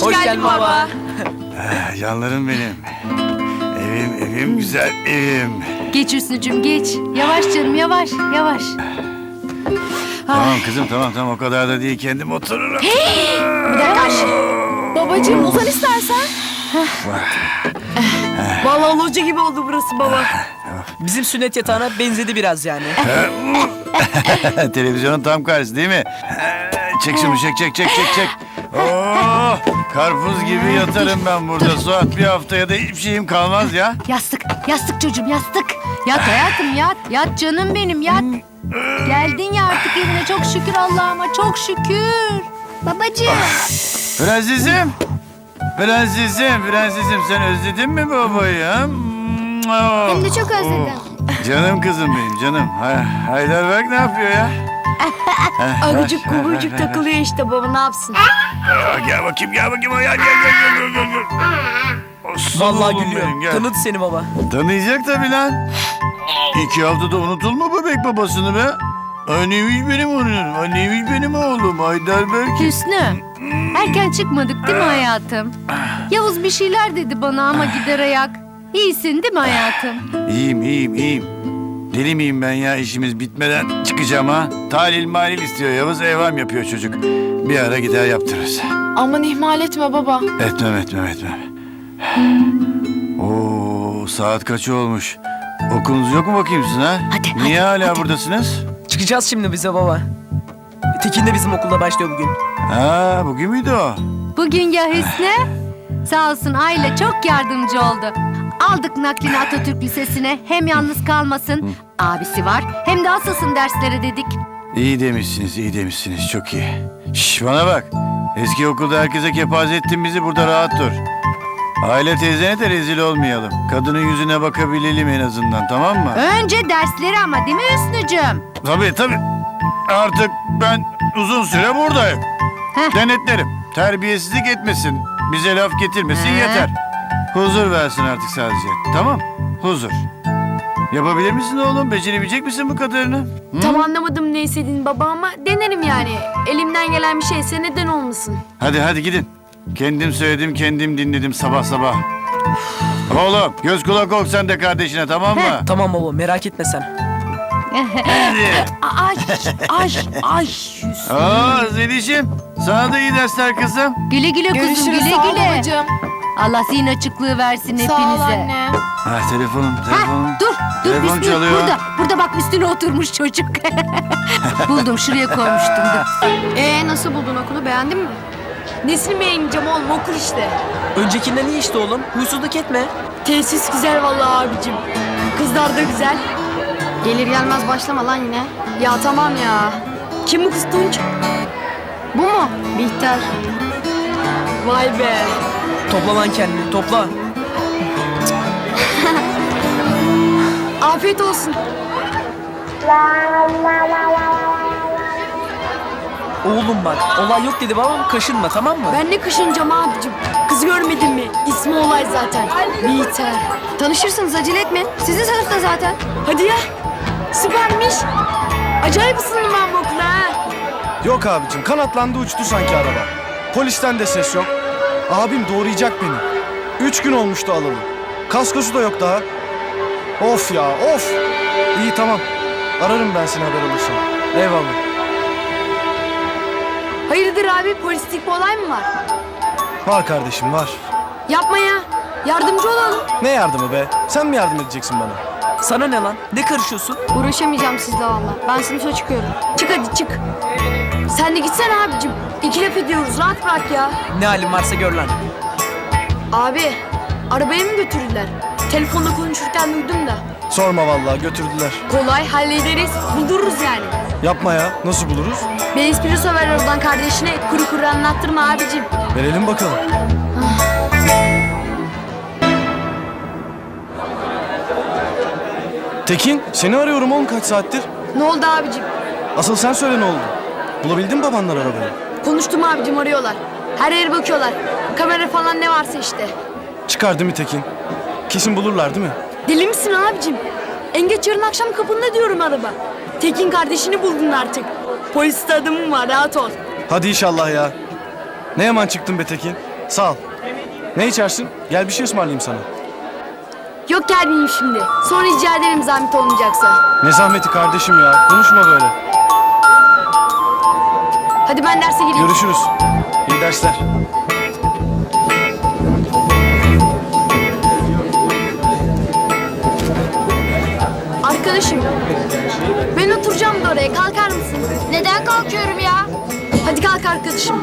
Hoş, geldin, baba. Ah, Canlarım benim. Evim, evim güzel evim. Geç Hüsnü'cüm geç. Yavaş canım yavaş yavaş. Tamam kızım tamam tamam o kadar da değil kendim otururum. Babacığım uzan istersen. Vallahi loca gibi oldu burası baba. Bizim sünnet yatağına benzedi biraz yani. Televizyonun tam karşısı değil mi? Çek şunu çek çek çek çek çek. Oo, karpuz gibi yatarım ben burada Suat. Bir haftaya da hiçbir şeyim kalmaz ya. Yastık yastık çocuğum yastık. Yat hayatım yat. Yat canım benim yat. Geldin ya artık evine çok şükür Allah'ıma çok şükür. Babacığım. Prensesim. Prensesim, prensesim sen özledin mi babayı? ha? Hem de çok özledim. Canım kızım benim canım. Hay, Haydar bak ne yapıyor ya? Arıcık kuburcuk takılıyor işte baba ne yapsın? Aa, gel bakayım gel bakayım. Gel gel gel gel gel. gel. Asıl Vallahi oğlum gülüyor. benim, gel. Tanıdı seni baba. Tanıyacak tabii lan. İki haftada unutulma bebek babasını be. Anneymiş benim onun. Anneymiş benim oğlum. Haydar Berk. Hüsnü. Erken çıkmadık değil mi hayatım? Yavuz bir şeyler dedi bana ama gider ayak. İyisin değil mi hayatım? İyiyim iyiyim iyiyim. Deli miyim ben ya işimiz bitmeden çıkacağım ha. Talil malil istiyor Yavuz evham yapıyor çocuk. Bir ara gider yaptırırız. Aman ihmal etme baba. Etmem etmem etmem. Oo saat kaç olmuş? Okulunuz yok mu bakayım sizin ha? Hadi, Niye hadi, hala hadi. buradasınız? Çıkacağız şimdi bize baba. Tekin de bizim okulda başlıyor bugün. Ha bugün müydü o? Bugün ya Hüsnü? Sağ olsun Ayla çok yardımcı oldu. Aldık naklini Atatürk Lisesi'ne. Hem yalnız kalmasın, abisi var. Hem de asılsın derslere dedik. İyi demişsiniz, iyi demişsiniz. Çok iyi. Şş bana bak. Eski okulda herkese kepaze ettin bizi. Burada rahat dur. Aile teyzene de rezil olmayalım. Kadının yüzüne bakabilelim en azından tamam mı? Önce dersleri ama değil mi Hüsnü'cüğüm? Tabii tabii. Artık ben uzun süre buradayım. Heh. Denetlerim. Terbiyesizlik etmesin. Bize laf getirmesin He. yeter. Huzur versin artık sadece. Tamam? Huzur. Yapabilir misin oğlum? Becerebilecek misin bu kadarını? Hı? Tam anlamadım ne istediğin baba ama denerim yani. Elimden gelen bir şeyse neden olmasın? Hadi hadi gidin. Kendim söyledim, kendim dinledim sabah sabah. Oğlum göz kulak ol sen de kardeşine tamam mı? Tamam baba merak etme sen. Hadi. Ay ay ay. Aa Zeliş'im sana da iyi dersler kızım. Güle güle kuzum, Görüşürüz güle sağ ol güle. babacığım. Allah zihin açıklığı versin Sağ ol hepinize. anne. Ha telefonum, telefonum. Ha, dur, dur Telefon Hüsnü. çalıyor. Burada, burada bak üstüne oturmuş çocuk. Buldum, şuraya koymuştum. Dur. Ee nasıl buldun okulu beğendin mi? Nesini beğeneceğim oğlum okul işte. Öncekinden iyi işte oğlum. Huysuzluk etme. Tesis güzel vallahi abicim. Kızlar da güzel. Gelir gelmez başlama lan yine. Ya tamam ya. Kim bu kız Tunç? Bu mu? Bihter. Vay be. Topla lan kendini topla. Afiyet olsun. Oğlum bak olay yok dedi babam kaşınma tamam mı? Ben ne kışınacağım abicim. Kız görmedin mi? İsmi olay zaten. Bihter. Tanışırsınız, acele etmeyin. Sizin sınıfta zaten. Hadi ya. Süpermiş. Acayip ısındım ben bu okula ha. Yok abicim kanatlandı uçtu sanki araba. Polisten de ses yok. Abim doğrayacak beni. Üç gün olmuştu alalı. Kaskosu da yok daha. Of ya of. İyi tamam. Ararım ben seni haber olursa. Eyvallah. Hayırdır abi polislik bir olay mı var? Var kardeşim var. Yapma ya. Yardımcı olalım. Ne yardımı be? Sen mi yardım edeceksin bana? Sana ne lan? Ne karışıyorsun? Uğraşamayacağım sizle valla. Ben sınıfa çıkıyorum. Çık hadi çık. Sen de gitsene abicim. İki laf ediyoruz rahat bırak ya. Ne halin varsa gör lan. Abi arabaya mı götürdüler? Telefonda konuşurken duydum da. Sorma vallahi götürdüler. Kolay hallederiz. Buldururuz yani. Yapma ya. Nasıl buluruz? Bir espresso ver oradan kardeşine. Kuru kuru anlattırma abicim. Verelim bakalım. Tekin seni arıyorum oğlum kaç saattir. Ne oldu abicim? Asıl sen söyle ne oldu? Bulabildin mi babanlar arabayı? Konuştum abicim arıyorlar. Her yere bakıyorlar. Kamera falan ne varsa işte. Çıkar değil mi Tekin? Kesin bulurlar değil mi? Deli misin abicim? En geç yarın akşam kapında diyorum araba. Tekin kardeşini buldun artık. Poliste adımım var rahat ol. Hadi inşallah ya. Ne yaman çıktın be Tekin. Sağ ol. Ne içersin? Gel bir şey ısmarlayayım sana. Yok gelmeyeyim şimdi. Sonra rica ederim zahmet olmayacaksa. Ne zahmeti kardeşim ya. Konuşma böyle. Hadi ben derse gireyim. Görüşürüz. İyi dersler. Arkadaşım. Ben oturacağım da oraya. Kalkar mısın? Neden kalkıyorum ya? Hadi kalk arkadaşım.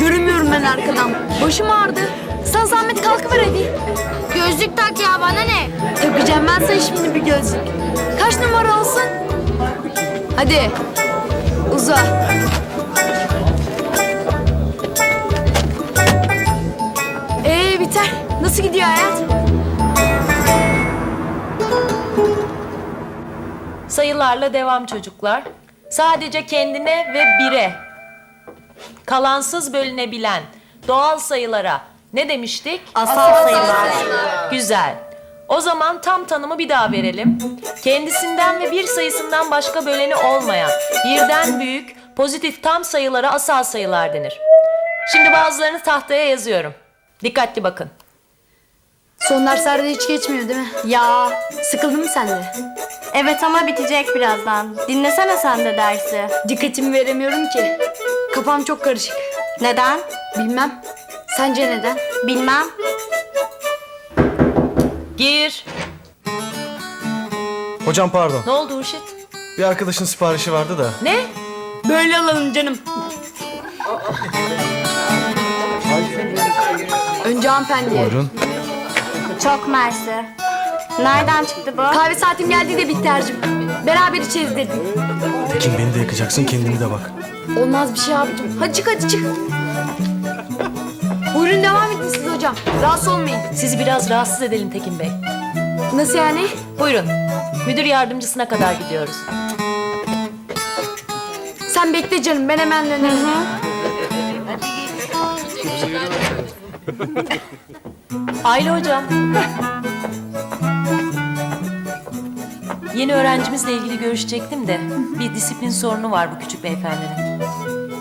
Görünmüyorum ben arkadan. Başım ağrıdı. Sen zahmet kalkıver hadi. Gözlük tak ya bana ne? Takacağım ben sana şimdi bir gözlük. Kaç numara olsun? Hadi. Uza. Ee biter. Nasıl gidiyor hayat? Sayılarla devam çocuklar. Sadece kendine ve bire. Kalansız bölünebilen doğal sayılara ne demiştik? Asal sayılar. Güzel. O zaman tam tanımı bir daha verelim. Kendisinden ve bir sayısından başka böleni olmayan, birden büyük, pozitif tam sayılara asal sayılar denir. Şimdi bazılarını tahtaya yazıyorum. Dikkatli bakın. Son derslerde hiç geçmiyor değil mi? Ya sıkıldın mı sen de? Evet ama bitecek birazdan. Dinlesene sen de dersi. Dikkatimi veremiyorum ki. Kafam çok karışık. Neden? Bilmem. Sence neden? Bilmem. Gir. Hocam pardon. Ne oldu Urşit? Bir arkadaşın siparişi vardı da. Ne? Böyle alalım canım. Önce hanımefendiye. Buyurun. Çok mersi. Nereden çıktı bu? Kahve saatim geldi de bitti Ercim. Beraber içeriz dedim. Kim beni de yakacaksın kendini de bak. Olmaz bir şey abicim. Hadi çık hadi çık. Buyurun devam edin siz hocam. Rahatsız olmayın. Sizi biraz rahatsız edelim Tekin Bey. Nasıl yani? Buyurun. Müdür yardımcısına kadar gidiyoruz. Sen bekle canım ben hemen dönerim. Aile hocam. Yeni öğrencimizle ilgili görüşecektim de bir disiplin sorunu var bu küçük beyefendinin.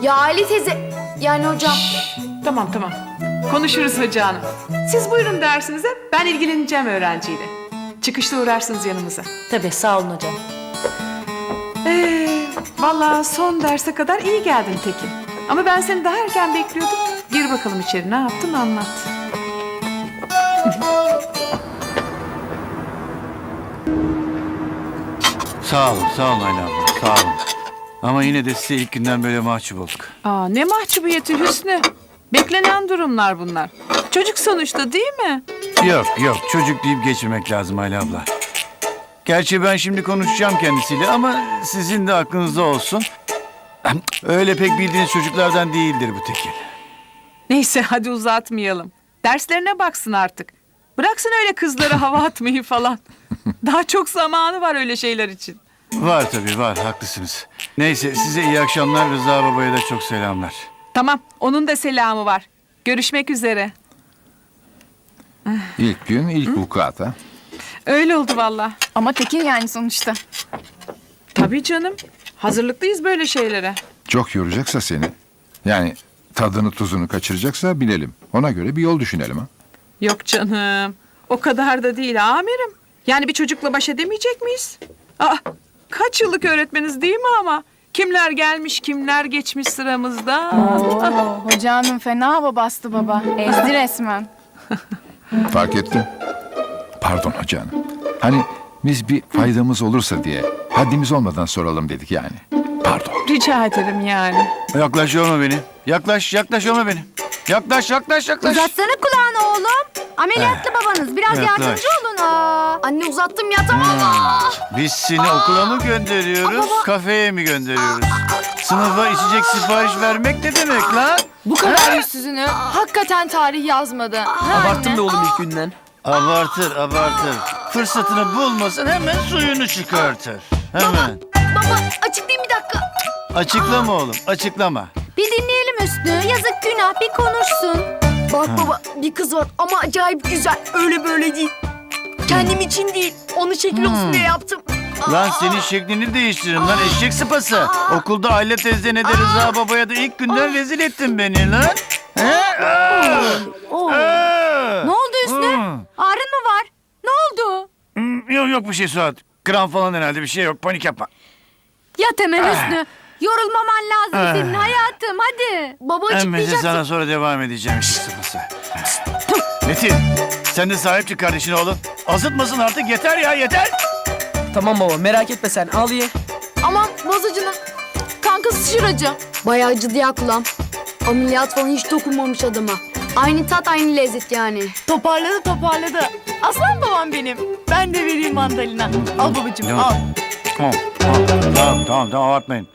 Ya Ali teyze. Yani hocam. Tamam tamam. Konuşuruz Hoca Hanım. Siz buyurun dersinize, ben ilgileneceğim öğrenciyle. Çıkışta uğrarsınız yanımıza. Tabii sağ olun hocam. Ee, vallahi son derse kadar iyi geldin Tekin. Ama ben seni daha erken bekliyordum. Gir bakalım içeri, ne yaptın anlat. Sağ olun, sağ olun Ayla abla, sağ olun. Ama yine de size ilk günden böyle mahcup olduk. Aa, ne mahcubiyeti Hüsnü. Beklenen durumlar bunlar. Çocuk sonuçta değil mi? Yok yok çocuk deyip geçirmek lazım Ayla abla. Gerçi ben şimdi konuşacağım kendisiyle ama sizin de aklınızda olsun. Öyle pek bildiğiniz çocuklardan değildir bu Tekin. Neyse hadi uzatmayalım. Derslerine baksın artık. Bıraksın öyle kızlara hava atmayı falan. Daha çok zamanı var öyle şeyler için. Var tabii var haklısınız. Neyse size iyi akşamlar Rıza Baba'ya da çok selamlar. Tamam, onun da selamı var. Görüşmek üzere. İlk gün ilk vukuata. Öyle oldu valla. Ama Tekin yani sonuçta. Tabii canım. Hazırlıklıyız böyle şeylere. Çok yoracaksa seni. Yani tadını tuzunu kaçıracaksa bilelim. Ona göre bir yol düşünelim ha. Yok canım. O kadar da değil amirim. Yani bir çocukla baş edemeyecek miyiz? Aa, kaç yıllık öğretmeniz değil mi ama? Kimler gelmiş, kimler geçmiş sıramızda. Oo, hoca hanım fena hava bastı baba. Ezdi resmen. Fark ettim. Pardon hocam. Hani biz bir faydamız olursa diye haddimiz olmadan soralım dedik yani. Pardon. Rica ederim yani. Yaklaş olma beni. Yaklaş yaklaş olma beni. Yaklaş yaklaş yaklaş. Uzatsana kulağını oğlum. Ameliyatlı babanız. Biraz Yaklaş. yardımcı olun. Aa. Anne uzattım ya tamam mı? Biz seni okula mı gönderiyoruz, kafeye mi gönderiyoruz? Sınıfa içecek sipariş vermek ne demek lan? Bu kadar yüzsüzünü hakikaten tarih yazmadı. Abarttın be oğlum ilk günden. Abartır, abartır. Fırsatını bulmasın hemen suyunu çıkartır. Hemen. Baba açıklayayım bir dakika. Açıklama oğlum, açıklama. Bir dinleyelim Üstü. Yazık günah bir konuşsun. Bak baba bir kız var ama acayip güzel. Öyle böyle değil. Kendim için değil. Onu şekil olsun diye yaptım. Lan senin şeklini değiştiririm lan eşek sıpası. Okulda aile teyzene de Rıza babaya da ilk günden rezil ettin beni lan. He? Aa! Aa! Ne oldu Hüsnü? Hmm. Ağrın mı var? Ne oldu? Hmm, Yok bir şey Suat. Kram falan herhalde bir şey yok. Panik yapma. Yat hemen Hüsnü. Yorulmaman lazım Ah. senin hayatım hadi. Baba mesele açıklayacaksın. sana sonra devam edeceğim işte sıfası. Metin sen de sahip çık kardeşine oğlum. Azıtmasın artık yeter ya yeter. Tamam baba merak etme sen al ye. Aman bozacına. Kankası şıracı. Bayağı acıdı ya kulağım. Ameliyat falan hiç dokunmamış adama. Aynı tat aynı lezzet yani. Toparladı toparladı. Aslan babam benim. Ben de vereyim mandalina. Al babacığım Tamam. al. Tamam tamam tamam tamam, tamam abartmayın.